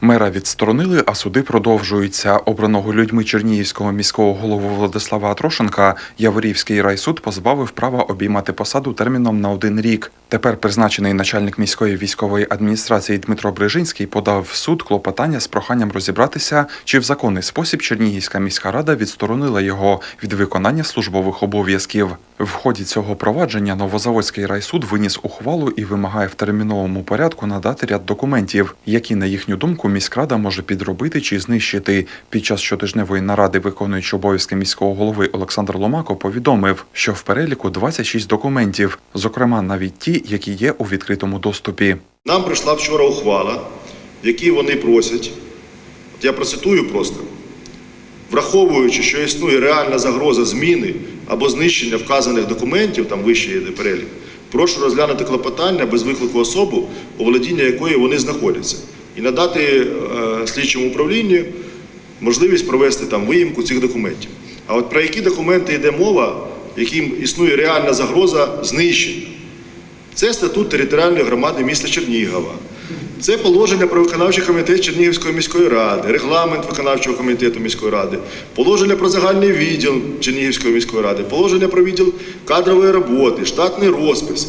Мера відсторонили, а суди продовжуються. Обраного людьми Чернігівського міського голову Владислава Атрошенка Яворівський райсуд позбавив права обіймати посаду терміном на один рік. Тепер призначений начальник міської військової адміністрації Дмитро Брижинський подав в суд клопотання з проханням розібратися, чи в законний спосіб Чернігівська міська рада відсторонила його від виконання службових обов'язків. В ході цього провадження Новозаводський райсуд виніс ухвалу і вимагає в терміновому порядку надати ряд документів, які, на їхню думку, міськрада може підробити чи знищити. Під час щотижневої наради виконуючий обов'язки міського голови Олександр Ломако повідомив, що в переліку 26 документів, зокрема навіть ті, які є у відкритому доступі. Нам прийшла вчора ухвала, в якій вони просять, от я процитую просто, враховуючи, що існує реальна загроза зміни або знищення вказаних документів, там вище є перелік, прошу розглянути клопотання без виклику особу, у володіння якої вони знаходяться, і надати е, слідчому управлінню можливість провести там виїмку цих документів. А от про які документи йде мова, яким існує реальна загроза знищення? Це статут територіальної громади міста Чернігова. Це положення про виконавчий комітет Чернігівської міської ради, регламент виконавчого комітету міської ради, положення про загальний відділ Чернігівської міської ради, положення про відділ кадрової роботи, штатний розпис,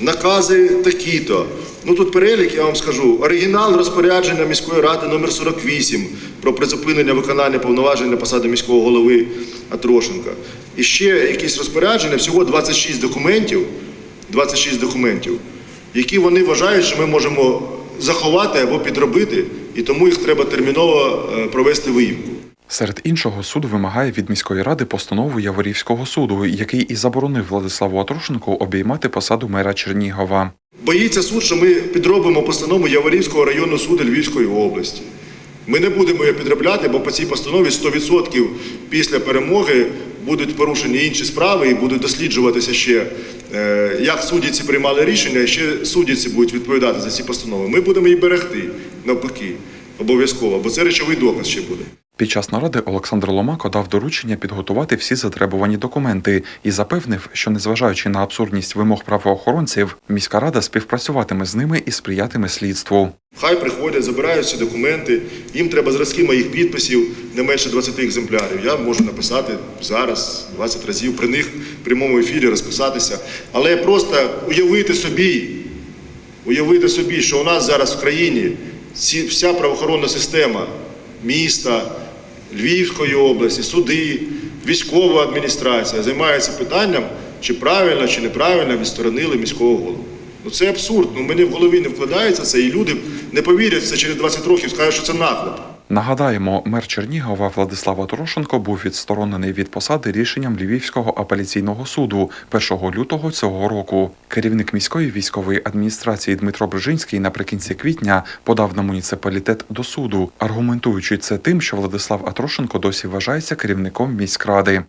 накази такі-то. Ну тут перелік, я вам скажу, оригінал розпорядження міської ради номер 48 про призупинення виконання повноважень на посади міського голови Атрошенка. І ще якісь розпорядження, всього 26 документів. 26 документів, які вони вважають, що ми можемо заховати або підробити, і тому їх треба терміново е, провести виїмку. Серед іншого, суд вимагає від міської ради постанову Яворівського суду, який і заборонив Владиславу Атрошенку обіймати посаду мера Чернігова. Боїться суд, що ми підробимо постанову Яворівського районного суду Львівської області. Ми не будемо її підробляти, бо по цій постанові 100% після перемоги будуть порушені інші справи і будуть досліджуватися ще, е, як суддіці приймали рішення, ще суддіці будуть відповідати за ці постанови. Ми будемо її берегти навпаки, обов'язково, бо це речовий доказ ще буде. Під час наради Олександр Ломако дав доручення підготувати всі затребувані документи і запевнив, що незважаючи на абсурдність вимог правоохоронців, міська рада співпрацюватиме з ними і сприятиме слідству. Хай приходять, забирають ці документи. Їм треба зразки моїх підписів, не менше 20 екземплярів. Я можу написати зараз 20 разів при них в прямому ефірі розписатися. Але просто уявити собі, уявити собі, що у нас зараз в країні вся правоохоронна система міста, Львівської області, суди, військова адміністрація займаються питанням, чи правильно, чи неправильно відсторонили міського голову. Ну це абсурд. Ну мені в голові не вкладається це, і люди не повірять це через 20 років, скажуть, що це наклеп. Нагадаємо, мер Чернігова Владислава Атрошенко був відсторонений від посади рішенням Львівського апеляційного суду 1 лютого цього року. Керівник міської військової адміністрації Дмитро Брижинський наприкінці квітня подав на муніципалітет до суду, аргументуючи це тим, що Владислав Атрошенко досі вважається керівником міськради.